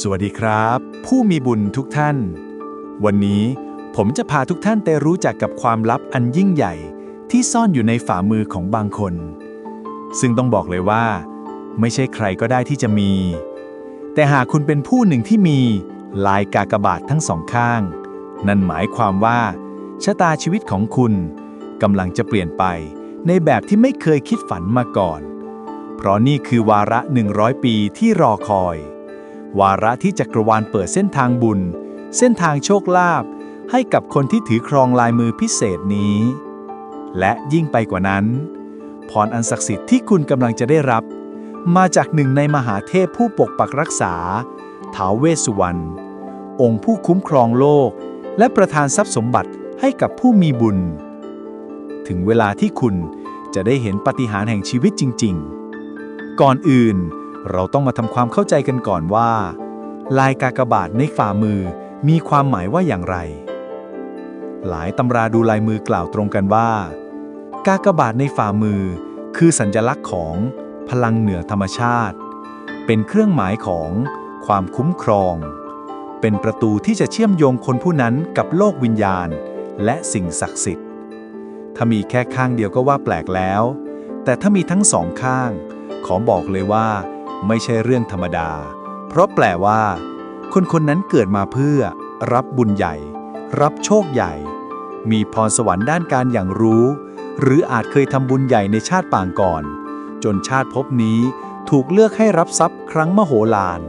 สวัสดีครับ ผู้มีบุญทุกท่าน วันนี้ผมจะพาทุกท่านไปรู้จักกับความลับอันยิ่งใหญ่ที่ซ่อนอยู่ในฝ่ามือของบางคน ซึ่งต้องบอกเลยว่า ไม่ใช่ใครก็ได้ที่จะมี แต่หากคุณเป็นผู้หนึ่งที่มีลายกากบาททั้งสองข้าง นั่นหมายความว่าชะตาชีวิตของคุณกำลังจะเปลี่ยนไปในแบบที่ไม่เคยคิดฝันมาก่อน เพราะนี่คือวาระ 100 ปีที่รอคอย วาระที่จักรวาลเปิดเส้นทางบุญ เส้นทางโชคลาภให้กับคนที่ถือครองลายมือพิเศษนี้ และยิ่งไปกว่านั้น พรอันศักดิ์สิทธิ์ที่คุณกำลังจะได้รับ มาจากหนึ่งในมหาเทพผู้ปกปักรักษาท้าวเวสุวรรณองค์ผู้คุ้มครองโลก และประทานทรัพย์สมบัติให้กับผู้มีบุญ ถึงเวลาที่คุณจะได้เห็นปฏิหารแห่งชีวิตจริง ๆ ก่อนอื่น เราต้องมาทำความเข้าใจกันก่อนว่า ลายกากบาทในฝ่ามือมีความหมายว่าอย่างไร หลายตำราดูลายมือกล่าวตรงกันว่า กากบาทในฝ่ามือ คือสัญลักษณ์ของพลังเหนือธรรมชาติ เป็นเครื่องหมายของความคุ้มครอง เป็นประตูที่จะเชื่อมโยงคนผู้นั้นกับโลกวิญญาณ และสิ่งศักดิ์สิทธิ์ ถ้ามีแค่ข้างเดียวก็ว่าแปลกแล้ว แต่ถ้ามีทั้งสองข้าง ขอบอกเลยว่า ไม่ใช่เรื่องธรรมดา เพราะแปลว่า คนคนนั้นเกิดมาเพื่อ รับบุญใหญ่ รับโชคใหญ่ มีพรสวรรค์ด้านการอย่างรู้ หรืออาจเคยทำบุญใหญ่ในชาติปางก่อน จนชาติภพนี้ถูกเลือกให้รับทรัพย์ครั้งมโหฬาร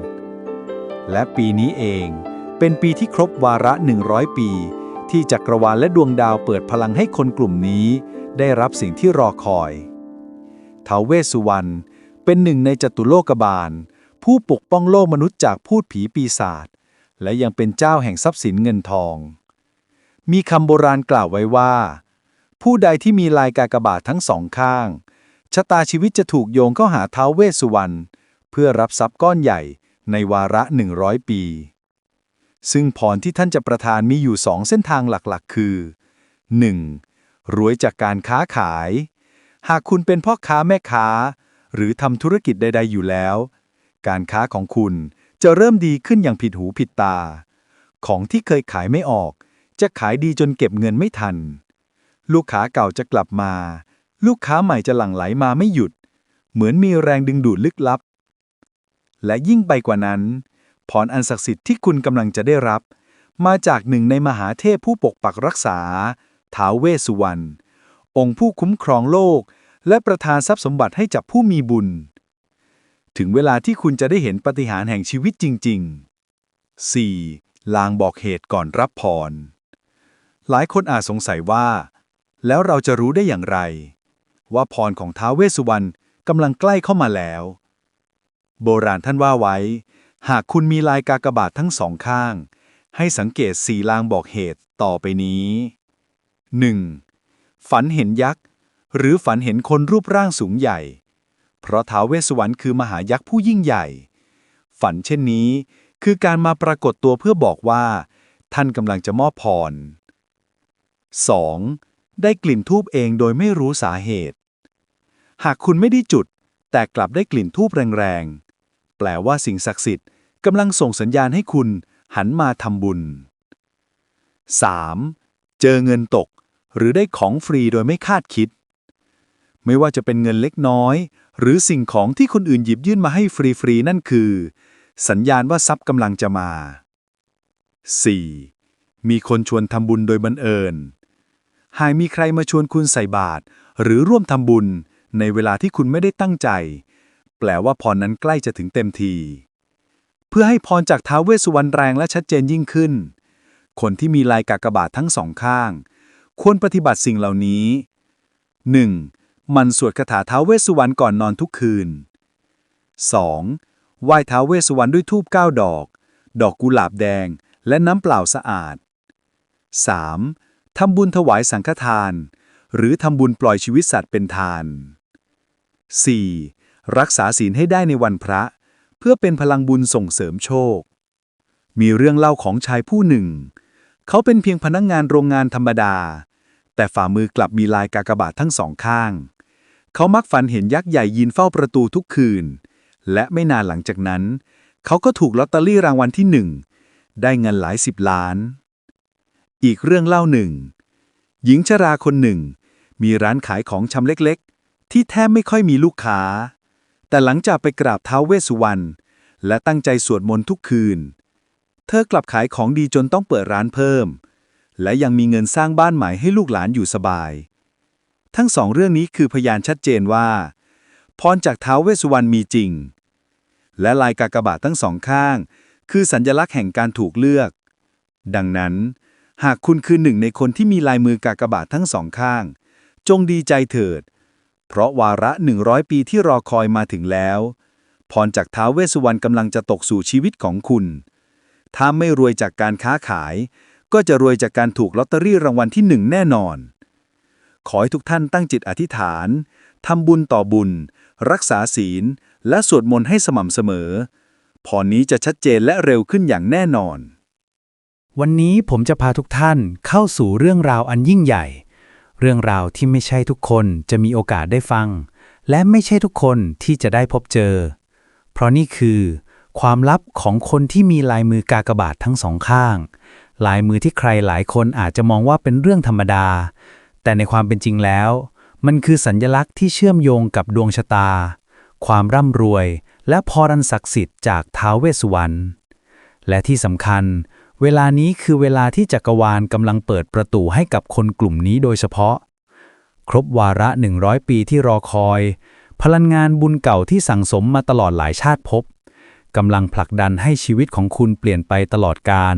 และปีนี้เองเป็นปีที่ครบวาระ 100 ปี ที่จักรวาลและดวงดาวเปิดพลังให้คนกลุ่มนี้ ได้รับสิ่งที่รอคอยเทาวเวสุวรรณ เป็นหนึ่งในจตุโลกบาล ผู้ปกป้องโลกมนุษย์จากพูดผีปีศาจและยังเป็นเจ้าแห่งทรัพย์สินเงินทอง มีคำโบราณกล่าวไว้ว่า ผู้ใดที่มีลายกากบาททั้งสองข้าง ชะตาชีวิตจะถูกโยงเข้าหาท้าวเวสสุวรรณเพื่อรับทรัพย์ก้อนใหญ่ในวาระ 100 ปี ซึ่งพรที่ท่านจะประทานมีอยู่สองเส้นทางหลักๆ คือ 1. รวยจากการค้าขาย หากคุณเป็นพ่อค้าแม่ค้า หรือทำธุรกิจใด ๆ อยู่แล้ว การค้าของคุณจะเริ่มดีขึ้นอย่างผิดหูผิดตา ของที่เคยขายไม่ออก จะขายดีจนเก็บเงินไม่ทัน ลูกค้าเก่าจะกลับมา ลูกค้าใหม่จะหลั่งไหลมาไม่หยุด เหมือนมีแรงดึงดูดลึกลับ และยิ่งไปกว่านั้นพรอันศักดิ์สิทธิ์ที่คุณกำลังจะได้รับ มาจากหนึ่งในมหาเทพผู้ปกปักรักษาท้าวเวสสุวรรณองค์ผู้คุ้มครองโลก และประทานทรัพย์สมบัติให้จับผู้มีบุญ ถึงเวลาที่คุณจะได้เห็นปฏิหารแห่งชีวิตจริง ๆ 4. ลางบอกเหตุก่อนรับพร หลายคนอาจสงสัยว่า แล้วเราจะรู้ได้อย่างไร ว่าพรของท้าวเวสสุวรรณกำลังใกล้เข้ามาแล้ว โบราณท่านว่าไว้ หากคุณมีลายกากบาททั้งสองข้าง ให้สังเกตสี่ลางบอกเหตุต่อไปนี้ 1. ฝันเห็นยักษ์ หรือฝันเห็นคนรูปร่างสูงใหญ่ เพราะท้าวเวสสวรรค์คือมหายักษ์ผู้ยิ่งใหญ่ ฝันเช่นนี้คือการมาปรากฏตัวเพื่อบอกว่า ท่านกำลังจะมอบพร 2. ได้กลิ่นทูบเองโดยไม่รู้สาเหตุ หากคุณไม่ได้จุด แต่กลับได้กลิ่นทูบแรงๆ แปลว่าสิ่งศักดิ์สิทธิ์กำลังส่งสัญญาณให้คุณหันมาทำบุญ 3. เจอเงินตก หรือได้ของฟรีโดยไม่คาดคิด ไม่ว่าจะเป็นเงินเล็กน้อย หรือสิ่งของที่คนอื่นหยิบยื่นมาให้ฟรีๆนั่นคือ สัญญาณว่าทรัพย์กำลังจะมา 4. มีคนชวนทำบุญโดยบังเอิญ หากมีใครมาชวนคุณใส่บาตรหรือร่วมทำบุญ ในเวลาที่คุณไม่ได้ตั้งใจ แปลว่าพรนั้นใกล้จะถึงเต็มที เพื่อให้พรจากท้าวเวสสุวรรณแรงและชัดเจนยิ่งขึ้น คนที่มีลายกากบาททั้งสองข้าง ควรปฏิบัติสิ่งเหล่านี้ 1. มันสวดคาถาท้าวเวสสุวรรณก่อนนอนทุกคืน 2. ไหว้ท้าวเวสสุวรรณด้วยธูปเก้าดอก ดอกกุหลาบแดง และน้ำเปล่าสะอาด 3. ทำบุญถวายสังฆทาน หรือทำบุญปล่อยชีวิตสัตว์เป็นทาน 4. รักษาศีลให้ได้ในวันพระ เพื่อเป็นพลังบุญส่งเสริมโชค มีเรื่องเล่าของชายผู้หนึ่ง เขาเป็นเพียงพนักงงานโรงงานธรรมดา แต่ฝ่ามือกลับมีลายกากบาททั้งสองข้าง เขามักฝันเห็นยักษ์ใหญ่ยืนเฝ้าประตูทุกคืน และไม่นานหลังจากนั้น เขาก็ถูกลอตเตอรี่รางวัลที่หนึ่ง ได้เงินหลายสิบล้าน อีกเรื่องเล่าหนึ่ง หญิงชราคนหนึ่ง มีร้านขายของชำเล็กๆ ที่แทบไม่ค่อยมีลูกค้า แต่หลังจากไปกราบท้าวเวสสุวรรณและตั้งใจสวดมนต์ทุกคืน เธอกลับขายของดีจนต้องเปิดร้านเพิ่ม และยังมีเงินสร้างบ้านใหม่ให้ลูกหลานอยู่สบาย ทั้งสองเรื่องนี้คือพยานชัดเจนว่า พรจากท้าวเวสสุวรรณมีจริง และลายกากบาททั้งสองข้าง คือสัญลักษณ์แห่งการถูกเลือก ดังนั้น หากคุณคือหนึ่งในคนที่มีลายมือกากบาททั้งสองข้าง จงดีใจเถิด เพราะวาระ 100 ปีที่รอคอยมาถึงแล้ว พรจากท้าวเวสสุวรรณกำลังจะตกสู่ชีวิตของคุณ ถ้าไม่รวยจากการค้าขาย ก็จะรวยจากการถูกลอตเตอรี่รางวัลที่หนึ่งแน่นอน ขอให้ทุกท่านตั้งจิตอธิษฐาน ทำบุญต่อบุญ รักษาศีล และสวดมนต์ให้สม่ำเสมอ พรนี้จะชัดเจนและเร็วขึ้นอย่างแน่นอน วันนี้ผมจะพาทุกท่านเข้าสู่เรื่องราวอันยิ่งใหญ่ เรื่องราวที่ไม่ใช่ทุกคนจะมีโอกาสได้ฟัง และไม่ใช่ทุกคนที่จะได้พบเจอ เพราะนี่คือ ความลับของคนที่มีลายมือกากบาททั้งสองข้าง ลายมือที่ใครหลายคนอาจจะมองว่าเป็นเรื่องธรรมดา แต่ในความเป็นจริงแล้ว มันคือสัญญลักษณ์ที่เชื่อมโยงกับดวงชะตา ความร่ำรวย และพรันศักดิ์สิทธิ์จากท้าวเวสสุวรรณและที่สำคัญ เวลานี้คือเวลาที่จักรวาลกำลังเปิดประตูให้กับคนกลุ่มนี้โดยเฉพาะ ครบวาระ 100 ปีที่รอคอย พลังงานบุญเก่าที่สั่งสมมาตลอดหลายชาติภพกำลังผลักดันให้ชีวิตของคุณเปลี่ยนไปตลอดกาล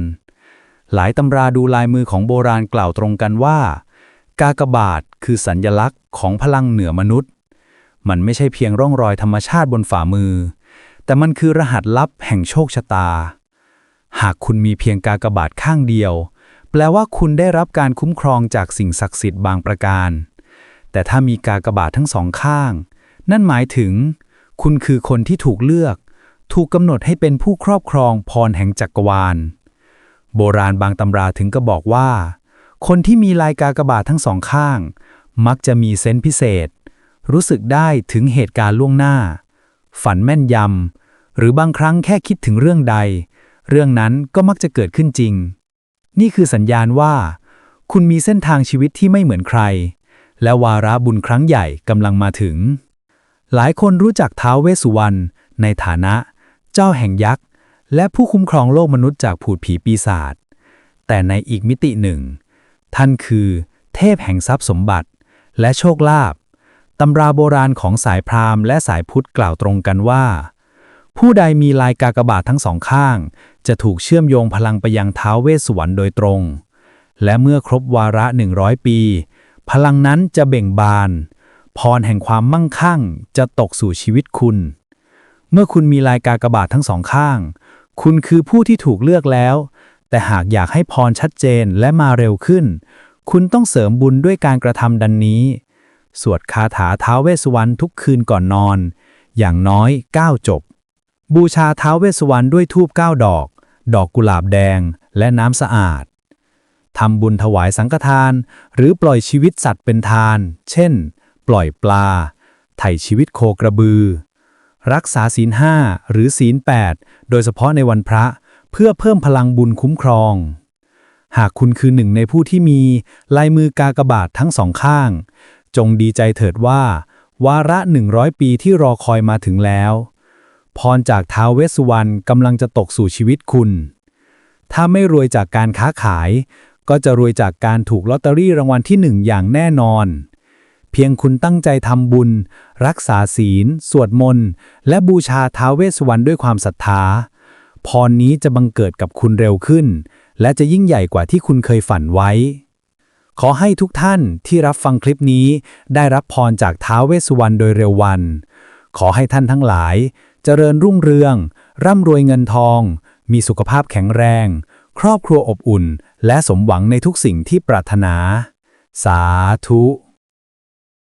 หลายตำราดูลายมือของโบราณกล่าวตรงกันว่า กากบาทคือสัญญลักษณ์ของพลังเหนือมนุษย์ มันไม่ใช่เพียงร่องรอยธรรมชาติบนฝ่ามือ แต่มันคือรหัสลับแห่งโชคชะตา หากคุณมีเพียงกากบาทข้างเดียว แปลว่าคุณได้รับการคุ้มครองจากสิ่งศักดิ์สิทธิ์บางประการ แต่ถ้ามีกากบาททั้งสองข้าง นั่นหมายถึง คุณคือคนที่ถูกเลือก ถูกกำหนดให้เป็นผู้ครอบครองพรแห่งจักรวาล โบราณบางตำราถึงก็บอกว่า คนที่มีลายกากบาททั้งสองข้าง มักจะมีเซนส์พิเศษ รู้สึกได้ถึงเหตุการณ์ล่วงหน้า ฝันแม่นยำ หรือบางครั้งแค่คิดถึงเรื่องใด เรื่องนั้นก็มักจะเกิดขึ้นจริง นี่คือสัญญาณว่า คุณมีเส้นทางชีวิตที่ไม่เหมือนใคร และวาระบุญครั้งใหญ่กำลังมาถึง หลายคนรู้จักท้าวเวสสุวรรณในฐานะ เจ้าแห่งยักษ์ และผู้คุ้มครองโลกมนุษย์จากผูดผีปีศาจแต่ในอีกมิติหนึ่ง ท่านคือ เทพแห่งทรัพย์สมบัติ และโชคลาภตำราโบราณของสายพราหมณ์และสายพุทธกล่าวตรงกันว่า ผู้ใดมีลายกากบาททั้งสองข้าง จะถูกเชื่อมโยงพลังไปยังท้าวเวสสุวรรณโดยตรง และเมื่อครบวาระ 100 ปี พลังนั้นจะเบ่งบาน พรแห่งความมั่งคั่งจะตกสู่ชีวิตคุณ เมื่อคุณมีลายกากบาททั้งสองข้าง คุณคือผู้ที่ถูกเลือกแล้ว แต่หากอยากให้พรชัดเจนและมาเร็วขึ้น คุณต้องเสริมบุญด้วยการกระทำดังนี้ สวดคาถาท้าวเวสุวรรณทุกคืนก่อนนอน อย่างน้อย 9 จบ บูชาท้าวเวสุวรรณด้วยธูป9ดอก ดอกกุหลาบแดงและน้ำสะอาดทำบุญถวายสังฆทาน หรือปล่อยชีวิตสัตว์เป็นทาน เช่น ปล่อยปลา ไถ่ชีวิตโคกระบือ รักษาศีลห้าหรือศีล 8 โดยเฉพาะในวันพระ พื่อเพิ่มพลังบุญคุ้มครอง หากคุณคือหนึ่งในผู้ที่มีลายมือกากบาททั้งสองข้าง จงดีใจเถิดว่า วาระ 100 ปีที่รอคอยมาถึงแล้ว พรจากท้าวเวสสุวรรณกำลังจะตกสู่ชีวิตคุณ ถ้าไม่รวยจากการค้าขาย ก็จะรวยจากการถูกลอตเตอรี่รางวัลที่หนึ่งอย่างแน่นอน เพียงคุณตั้งใจทำบุญ รักษาศีล สวดมนต์ และบูชาท้าวเวสสุวรรณด้วยความศรัทธา พรนี้จะบังเกิดกับคุณเร็วขึ้น และจะยิ่งใหญ่กว่าที่คุณเคยฝันไว้ ขอให้ทุกท่านที่รับฟังคลิปนี้ได้รับพรจากท้าวเวสสุวรรณโดยเร็ววัน ขอให้ท่านทั้งหลาย เจริญรุ่งเรือง ร่ำรวยเงินทอง มีสุขภาพแข็งแรง ครอบครัวอบอุ่น และสมหวังในทุกสิ่งที่ปรารถนา สาธุ